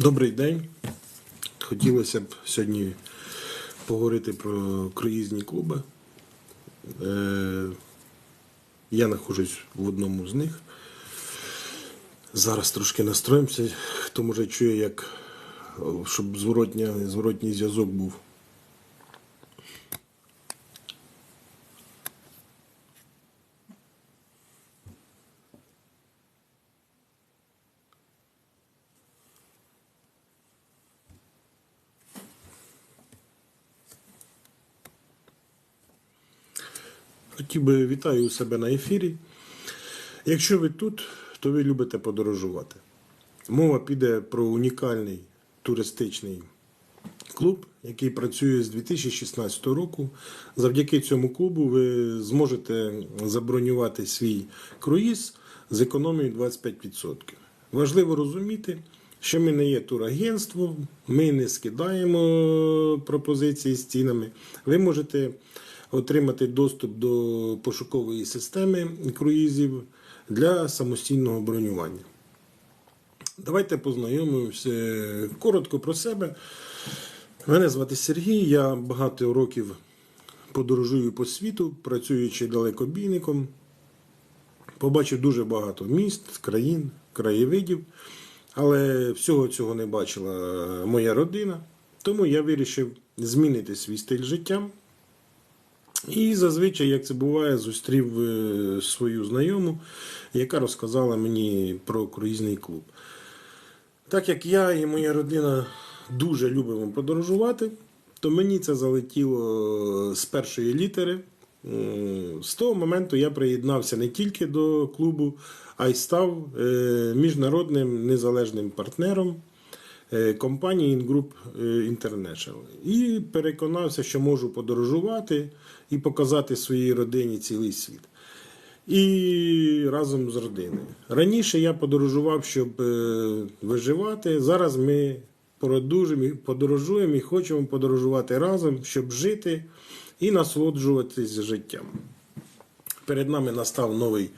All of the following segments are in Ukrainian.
Добрий день. Хотілося б сьогодні поговорити про круїзні клуби. Е, Я нахожусь в одному з них. Зараз трошки настроїмося. Хто може чує, як щоб зворотня, зворотній зв'язок був. Хотів би вітаю у себе на ефірі. Якщо ви тут, то ви любите подорожувати. Мова піде про унікальний туристичний клуб, який працює з 2016 року. Завдяки цьому клубу ви зможете забронювати свій круїз з економією 25%. Важливо розуміти, що ми не є турагентством, ми не скидаємо пропозиції з цінами. Ви можете отримати доступ до пошукової системи круїзів для самостійного бронювання. Давайте познайомимося коротко про себе. Мене звати Сергій, я багато років подорожую по світу, працюючи далекобійником. Побачив дуже багато міст, країн, краєвидів, але всього цього не бачила моя родина. Тому я вирішив змінити свій стиль життя. І зазвичай, як це буває, зустрів е, свою знайому, яка розказала мені про круїзний клуб. Так як я і моя родина дуже любимо подорожувати, то мені це залетіло з першої літери. З того моменту я приєднався не тільки до клубу, а й став е, міжнародним незалежним партнером е, компанії Ingroup е, International. І переконався, що можу подорожувати і показати своїй родині цілий світ. І разом з родиною. Раніше я подорожував, щоб е, виживати. Зараз ми подорожуємо, і- хочемо подорожувати разом, щоб жити і насолоджуватись життям. Перед нами настав новий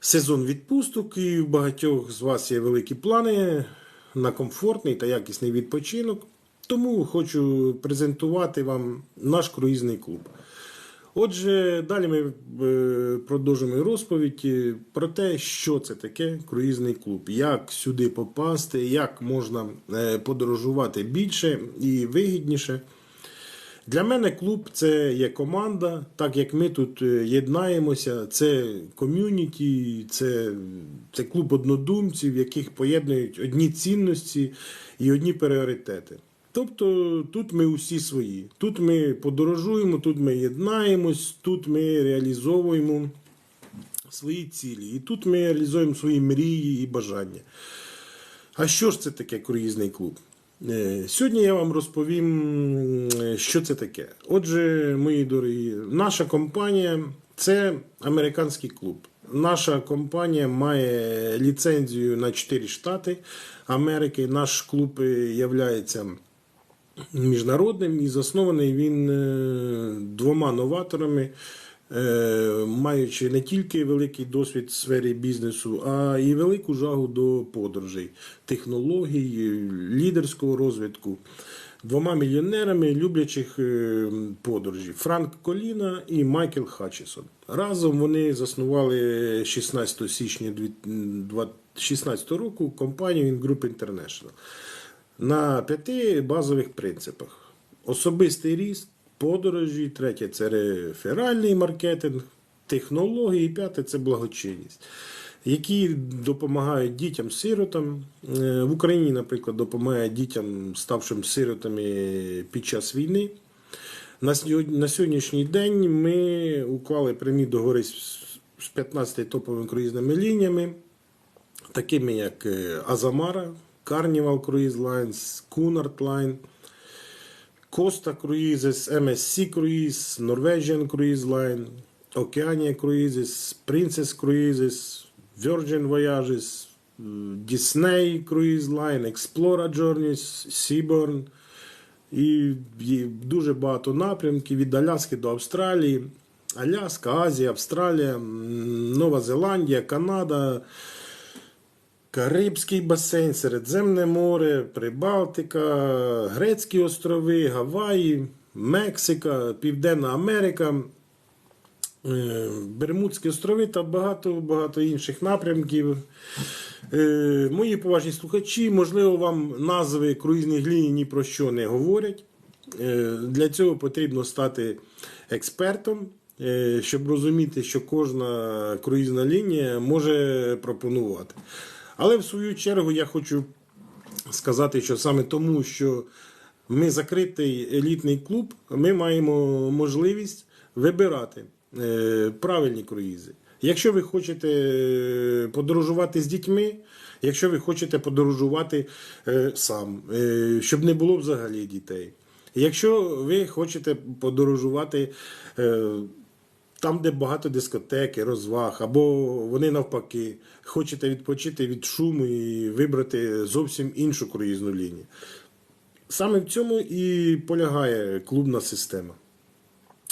сезон відпусток, і в багатьох з вас є великі плани на комфортний та якісний відпочинок. Тому хочу презентувати вам наш круїзний клуб. Отже, далі ми е, продовжимо розповідь е, про те, що це таке круїзний клуб, як сюди попасти, як можна е, подорожувати більше і вигідніше. Для мене клуб це є команда, так як ми тут е, єднаємося, це ком'юніті, це, це клуб однодумців, яких поєднують одні цінності і одні пріоритети. Тобто тут ми усі свої. Тут ми подорожуємо, тут ми єднаємось, тут ми реалізовуємо свої цілі. І тут ми реалізуємо свої мрії і бажання. А що ж це таке круїзний клуб? Е, Сьогодні я вам розповім, що це таке. Отже, мої дорогі, наша компанія це американський клуб. Наша компанія має ліцензію на 4 штати Америки. Наш клуб являється міжнародним і заснований він е, двома новаторами, е, маючи не тільки великий досвід в сфері бізнесу, а і велику жагу до подорожей, технологій, лідерського розвитку. Двома мільйонерами, люблячих е, подорожі Франк Коліна і Майкл Хатчісон. Разом вони заснували 16 січня 2016 року компанію Ingroup International на п'яти базових принципах: особистий ріст, подорожі, третє це реферальний маркетинг, технології, і п'яте це благочинність. Які допомагають дітям-сиротам. Е, В Україні, наприклад, допомагає дітям, ставшим сиротами під час війни. На сьогоднішній день ми уклали прямі договори з з 15 топовими круїзними лініями, такими як е, Азамара, Carnival Cruise Lines, Cunard Line, Costa Cruises, MSC Cruise, Norwegian Cruise Line, Oceania Cruises, Princess Cruises, Virgin Voyages, Disney Cruise Line, Explora Journeys, Seabourn. І дуже багато напрямків від Аляски до Австралії. Аляска, Азія, Австралія, Нова Зеландія, Канада, Карибський басейн, Середземне море, Прибалтика, Грецькі острови, Гаваї, Мексика, Південна Америка, Бермудські острови та багато багато інших напрямків. Е, Мої поважні слухачі, можливо, вам назви круїзних ліній ні про що не говорять. Е, Для цього потрібно стати експертом, е, щоб розуміти, що кожна круїзна лінія може пропонувати. Але в свою чергу я хочу сказати, що саме тому, що ми закритий елітний клуб, ми маємо можливість вибирати е, правильні круїзи. Якщо ви хочете е, подорожувати з дітьми, якщо ви хочете подорожувати е, сам, е, щоб не було взагалі дітей. Якщо ви хочете подорожувати е, там, де багато дискотеки, розваг, або вони навпаки, хочете відпочити від шуму і вибрати зовсім іншу круїзну лінію. Саме в цьому і полягає клубна система.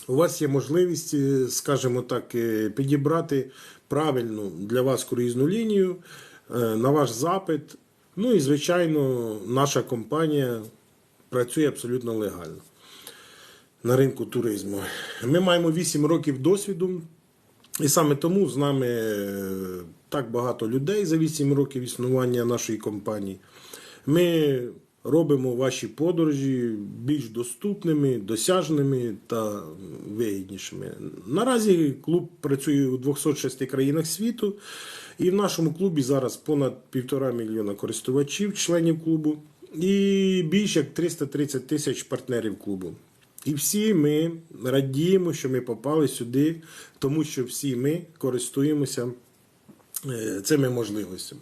У вас є можливість, е, скажімо так, е, підібрати правильну для вас круїзну лінію е, на ваш запит. Ну і, звичайно, наша компанія працює абсолютно легально на ринку туризму. Ми маємо 8 років досвіду, і саме тому з нами так багато людей за 8 років існування нашої компанії. Ми робимо ваші подорожі більш доступними, досяжними та вигіднішими. Наразі клуб працює у 206 країнах світу, і в нашому клубі зараз понад півтора мільйона користувачів, членів клубу, і більше як 330 тисяч партнерів клубу. І всі ми радіємо, що ми попали сюди, тому що всі ми користуємося е, цими можливостями.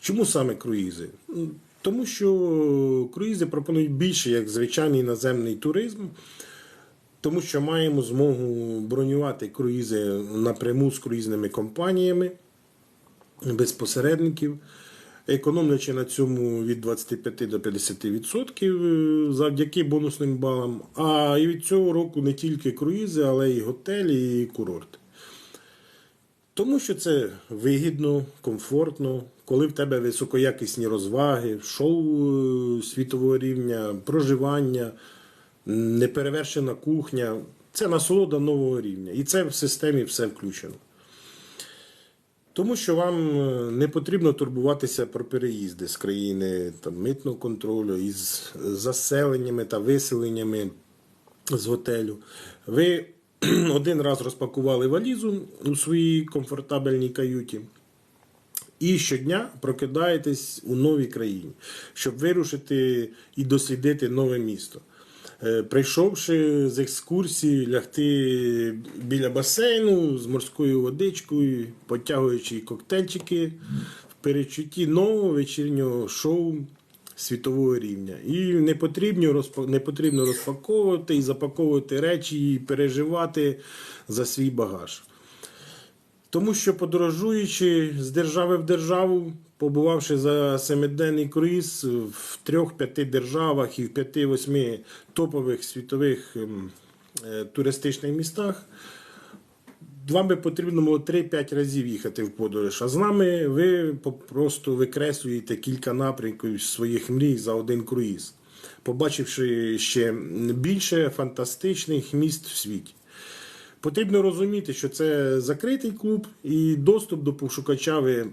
Чому саме круїзи? Тому що круїзи пропонують більше як звичайний наземний туризм, тому що маємо змогу бронювати круїзи напряму з круїзними компаніями без посередників, економлячи на цьому від 25 до 50% завдяки бонусним балам. А і від цього року не тільки круїзи, але й готелі, і курорти. Тому що це вигідно, комфортно, коли в тебе високоякісні розваги, шоу е, світового рівня, проживання, неперевершена кухня. Це насолода нового рівня. І це в системі все включено. Тому що вам е, не потрібно турбуватися про переїзди з країни там, митного контролю, із заселеннями та виселеннями з готелю. Ви один раз розпакували валізу у своїй комфортабельній каюті. І щодня прокидаєтесь у новій країні, щоб вирушити і дослідити нове місто. Е, Прийшовши з екскурсії, лягти біля басейну з морською водичкою, потягуючи коктейльчики в перечутті нового вечірнього шоу світового рівня. І не потрібно, не потрібно розпаковувати і запаковувати речі і переживати за свій багаж. Тому що подорожуючи з держави в державу, побувавши за семиденний круїз в трьох-п'яти державах і в п'яти-восьми топових світових ем, е, туристичних містах, вам би потрібно було 3-5 разів їхати в подорож. А з нами ви просто викреслюєте кілька напрямків своїх мрій за один круїз, побачивши ще більше фантастичних міст в світі. Потрібно розуміти, що це закритий клуб, і доступ до пошукача ви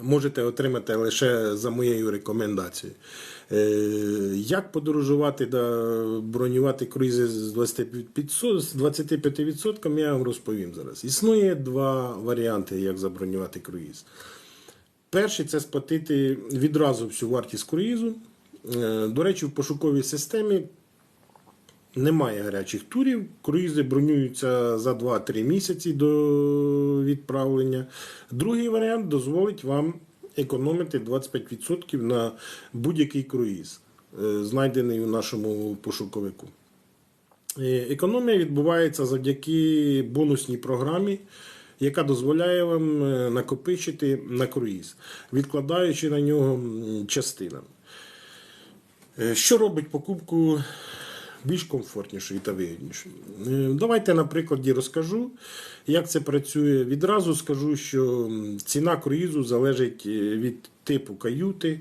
можете отримати лише за моєю рекомендацією. Е, Як подорожувати та бронювати круїзи з 25%, я вам розповім зараз. Існує два варіанти, як забронювати круїз. Перший це сплатити відразу всю вартість круїзу. Е, До речі, в пошуковій системі немає гарячих турів. Круїзи бронюються за 2-3 місяці до відправлення. Другий варіант дозволить вам економити 25% на будь-який круїз, е, знайдений у нашому пошуковику. Е, Економія відбувається завдяки бонусній програмі, яка дозволяє вам е, накопичити на круїз, відкладаючи на нього частинами. Що робить покупку більш комфортнішою та вигіднішою. Е, Давайте на прикладі розкажу, як це працює. Відразу скажу, що ціна круїзу залежить е, від типу каюти,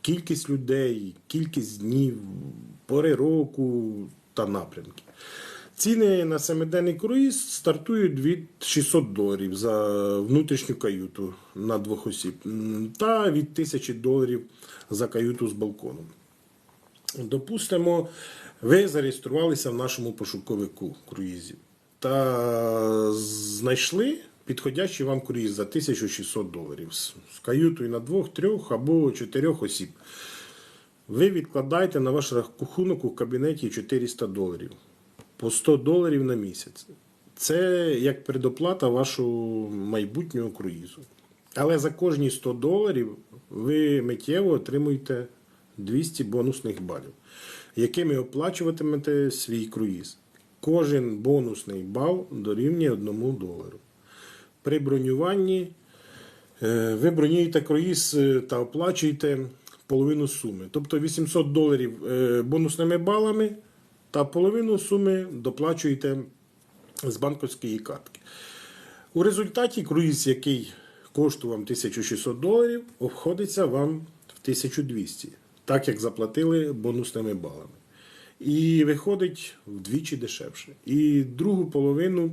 кількість людей, кількість днів, пори року та напрямки. Ціни на семиденний круїз стартують від 600 доларів за внутрішню каюту на двох осіб та від 1000 доларів за каюту з балконом. Допустимо, ви зареєструвалися в нашому пошуковику круїзів та знайшли підходящий вам круїз за 1600 доларів з каютою на двох, трьох або чотирьох осіб. Ви відкладаєте на ваш рахунок у кабінеті 400 доларів по 100 доларів на місяць. Це як предоплата вашого майбутнього круїзу. Але за кожні 100 доларів ви миттєво отримуєте 200 бонусних балів, якими оплачуватимете свій круїз. Кожен бонусний бал дорівнює 1 долару. При бронюванні е, ви бронюєте круїз е, та оплачуєте половину суми. Тобто 800 доларів е, бонусними балами та половину суми доплачуєте з банківської картки. У результаті круїз, який коштував 1600 доларів, обходиться вам в 1200, так як заплатили бонусними балами. І виходить вдвічі дешевше. І другу половину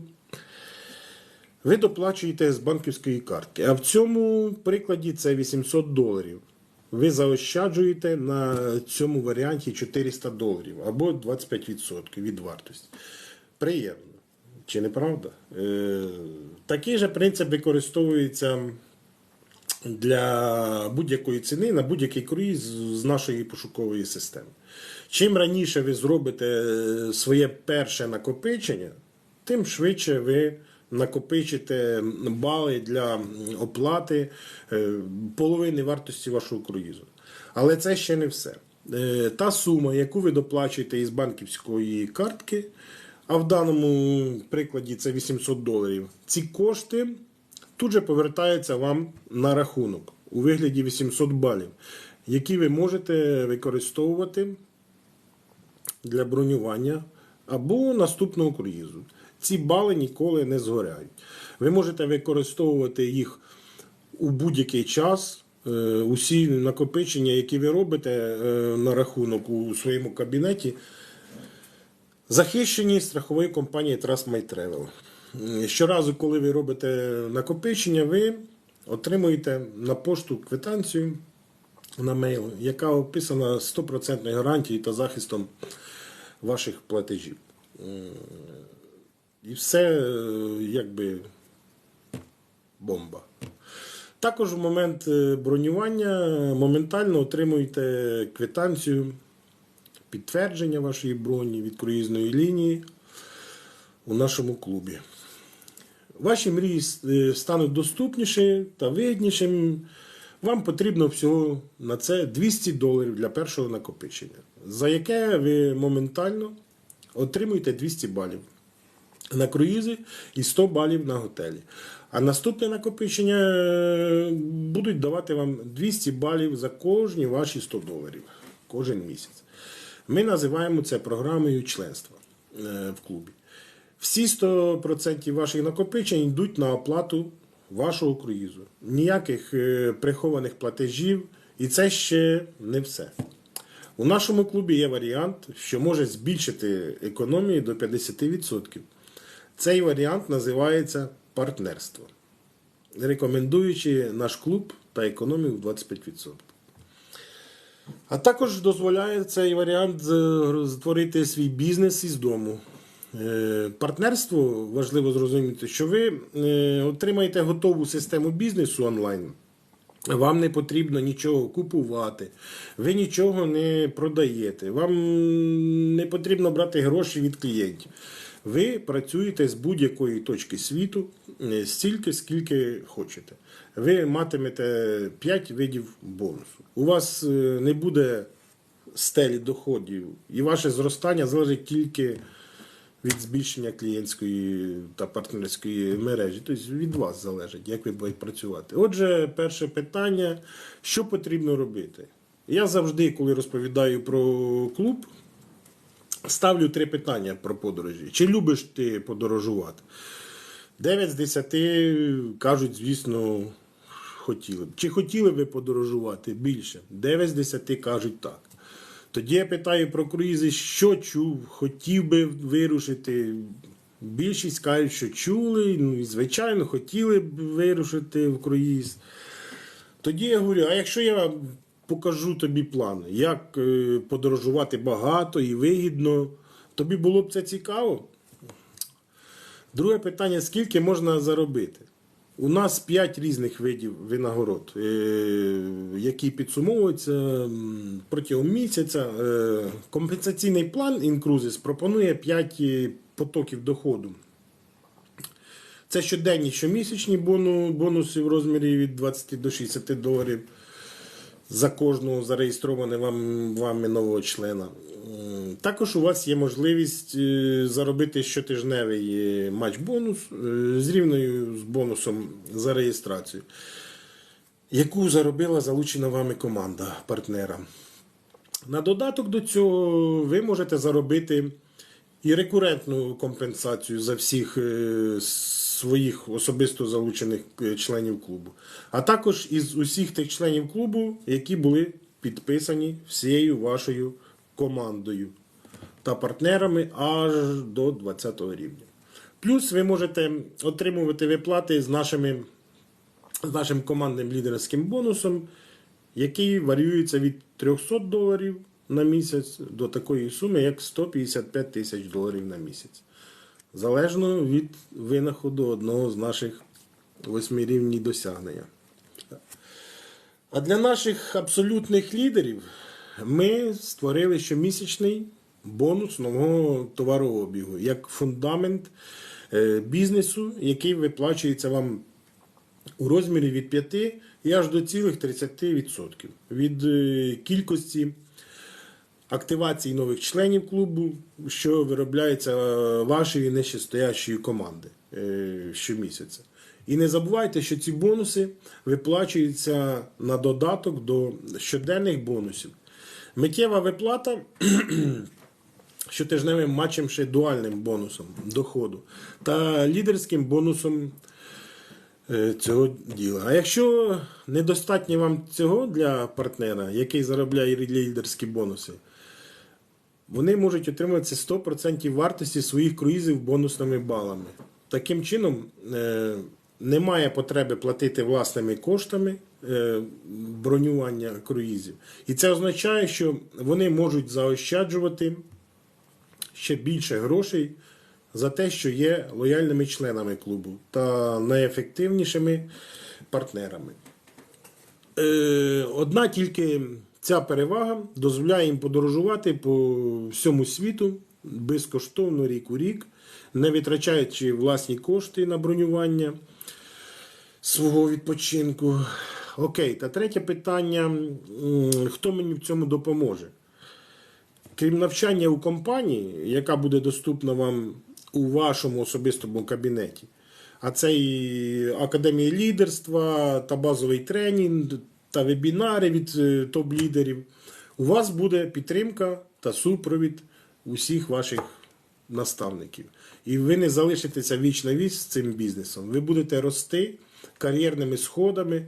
ви доплачуєте з банківської картки. А в цьому прикладі це 800 доларів. Ви заощаджуєте на цьому варіанті 400 доларів або 25% від вартості. Приємно. Чи не правда? Е, такий же принцип використовується для будь-якої ціни на будь-який круїз з нашої пошукової системи. Чим раніше ви зробите е, своє перше накопичення, тим швидше ви накопичите бали для оплати е, половини вартості вашого круїзу. Але це ще не все. Е, Та сума, яку ви доплачуєте із банківської картки, а в даному прикладі це 800 доларів, ці кошти тут же повертаються вам на рахунок у вигляді 800 балів, які ви можете використовувати для бронювання або наступного круїзу. Ці бали ніколи не згоряють. Ви можете використовувати їх у будь-який час. Е, Усі накопичення, які ви робите е, на рахунок у своєму кабінеті, захищені страховою компанією Trust My Travel. Щоразу, коли ви робите накопичення, ви отримуєте на пошту квитанцію на мейл, яка описана 100% гарантією та захистом ваших платежів. І все е, якби бомба. Також в момент е, бронювання моментально отримуєте квитанцію підтвердження вашої броні від круїзної лінії у нашому клубі. Ваші мрії е, стануть доступніші та вигіднішими. Вам потрібно всього на це 200 доларів для першого накопичення, за яке ви моментально отримуєте 200 балів на круїзи і 100 балів на готелі. А наступне накопичення е, будуть давати вам 200 балів за кожні ваші 100 доларів кожен місяць. Ми називаємо це програмою членства е, в клубі. Всі 100% ваших накопичень йдуть на оплату вашого круїзу. Ніяких е, прихованих платежів, і це ще не все. У нашому клубі є варіант, що може збільшити економію до 50%. Цей варіант називається партнерство, рекомендуючи наш клуб та економію в 25%. А також дозволяє цей варіант створити свій бізнес із дому. Е, Партнерство важливо зрозуміти, що ви е, отримаєте готову систему бізнесу онлайн. Вам не потрібно нічого купувати, ви нічого не продаєте, вам не потрібно брати гроші від клієнтів. Ви працюєте з будь-якої точки світу е, стільки, скільки хочете. Ви матимете 5 видів бонусу. У вас не буде стелі доходів, і ваше зростання залежить тільки від збільшення клієнтської та партнерської мережі. Тобто від вас залежить, як ви будете працювати. Отже, перше питання: що потрібно робити? Я завжди, коли розповідаю про клуб, ставлю три питання про подорожі. Чи любиш ти подорожувати? 9 з 10 кажуть, звісно, хотіли б. Чи хотіли б ви подорожувати більше? 9 з 10 кажуть так. Тоді я питаю про круїзи, що чув, хотів би вирушити. Більшість кажуть, що чули, ну і звичайно, хотіли б вирушити в круїз. Тоді я говорю: а якщо я покажу тобі плани, як е, подорожувати багато і вигідно, тобі було б це цікаво? Друге питання: скільки можна заробити? У нас 5 різних видів винагород, е, які підсумовуються протягом місяця. Е, Компенсаційний план Інкрузис пропонує 5 потоків доходу. Це щоденні, щомісячні бонуси в розмірі від 20 до 60 доларів за кожного зареєстрованого вам, вами нового члена. Також у вас є можливість е, заробити щотижневий е, матч-бонус е, з рівною з бонусом за реєстрацію, яку заробила залучена вами команда партнера. На додаток до цього ви можете заробити і рекурентну компенсацію за всіх своїх особисто залучених е, членів клубу, а також із усіх тих членів клубу, які були підписані всією вашою командою та партнерами аж до 20 рівня. Плюс ви можете отримувати виплати з нашими з нашим командним лідерським бонусом, який варіюється від 300 доларів на місяць до такої суми, як 155 тисяч доларів на місяць. Залежно від винаходу одного з наших восьмирівній досягнення. А для наших абсолютних лідерів ми створили щомісячний бонус нового товарообігу як фундамент е, бізнесу, який виплачується вам у розмірі від 5 і аж до цілих 30% від е, кількості активації нових членів клубу, що виробляється е, вашої нижчестоящої команди е, щомісяця. І не забувайте, що ці бонуси виплачуються на додаток до щоденних бонусів. Миттєва виплата щотижневим матчем ще дуальним бонусом доходу та лідерським бонусом е, цього діла. А якщо недостатньо вам цього для партнера, який заробляє лідерські бонуси, вони можуть отримати 100% вартості своїх круїзів бонусними балами. Таким чином, е, немає потреби платити власними коштами е, бронювання круїзів. І це означає, що вони можуть заощаджувати ще більше грошей за те, що є лояльними членами клубу та найефективнішими партнерами. Е, Одна тільки ця перевага дозволяє їм подорожувати по всьому світу безкоштовно рік у рік, не витрачаючи власні кошти на бронювання свого відпочинку. Окей, та третє питання: хто мені в цьому допоможе? Крім навчання у компанії, яка буде доступна вам у вашому особистому кабінеті, а це і академія лідерства та базовий тренінг та вебінари від е, топ-лідерів, у вас буде підтримка та супровід усіх ваших наставників. І ви не залишитеся віч на віч з цим бізнесом. Ви будете рости кар'єрними сходами.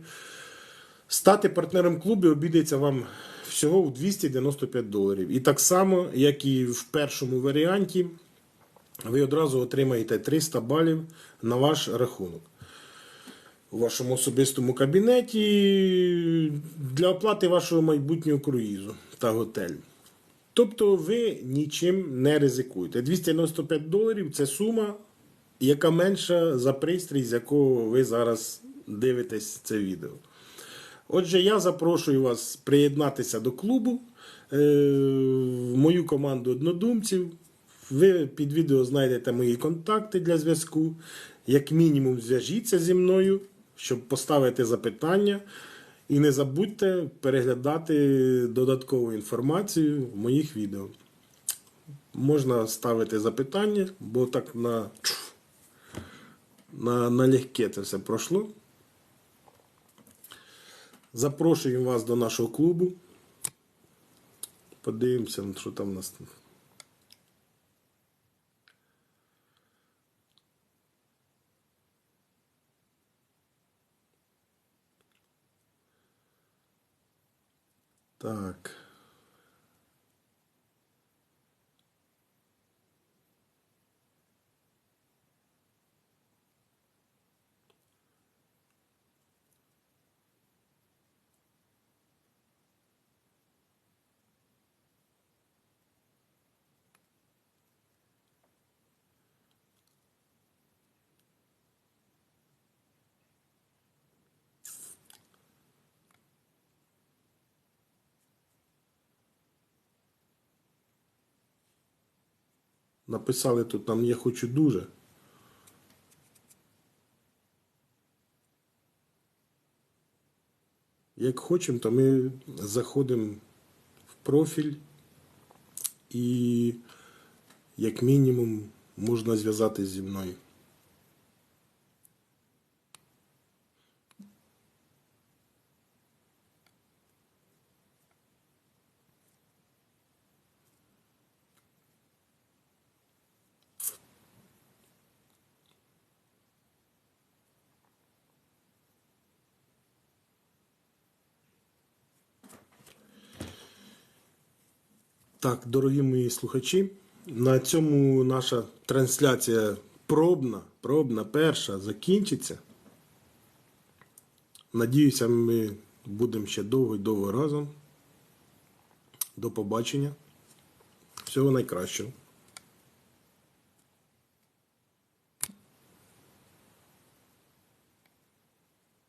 Стати партнером клубу обійдеться вам всього у 295 доларів. І так само, як і в першому варіанті, ви одразу отримаєте 300 балів на ваш рахунок. У вашому особистому кабінеті для оплати вашого майбутнього круїзу та готелю. Тобто ви нічим не ризикуєте. 295 доларів це сума, яка менша за пристрій, з якого ви зараз дивитесь це відео. Отже, я запрошую вас приєднатися до клубу, е, в мою команду однодумців. Ви під відео знайдете мої контакти для зв'язку. Як мінімум, зв'яжіться зі мною, щоб поставити запитання. І не забудьте переглядати додаткову інформацію в моїх відео. Можна ставити запитання, бо так на, на, на легке це все пройшло. Запрошуємо вас до нашого клубу. Подивимося, що там у нас. Так. Написали тут нам я хочу дуже. Як хочемо, то ми заходимо в профіль і як мінімум можна зв'язатись зі мною. Так, дорогі мої слухачі, на цьому наша трансляція пробна, пробна перша закінчиться. Надіюся, ми будемо ще довго і довго разом. До побачення. Всього найкращого.